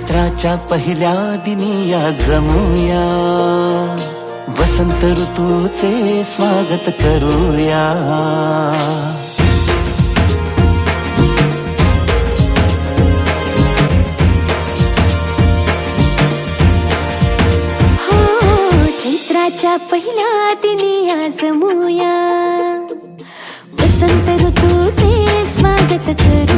चैत्राच्या पहिल्या दिनी या जमूया. वसंत ऋतूचे स्वागत करूया. हो चैत्राच्या पहिल्या दिनी या जमूया. वसंत ऋतूचे स्वागत करू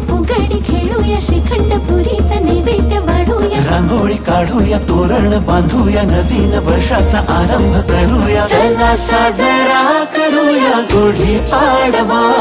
फुगडी खेळूया श्रीखंड पुरीचा नैवेद्य वाढूया. रांगोळी काढूया तोरण बांधूया नवीन वर्षाचा आरंभ करूया. चला साजरा करूया गुढी पाडवा.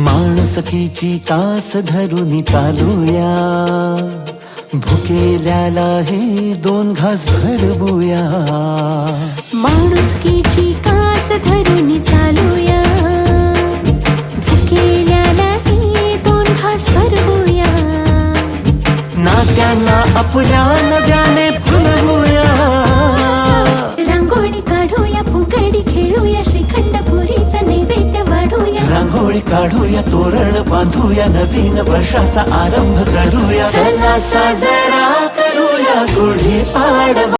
माणसकीची कास धरून चालूया. भुकेल्याला हे दोन घास भरवूया. माणुसकीची कास धरून चालूया. भुकेल्यालाही दोन घास भरवूया. नात्यांना आपल्या नव्याने रांगोळी काढूया तोरण बांधूया नवीन वर्षाचा आरंभ करूया. चला साजरा करूया गुढी पाडवा.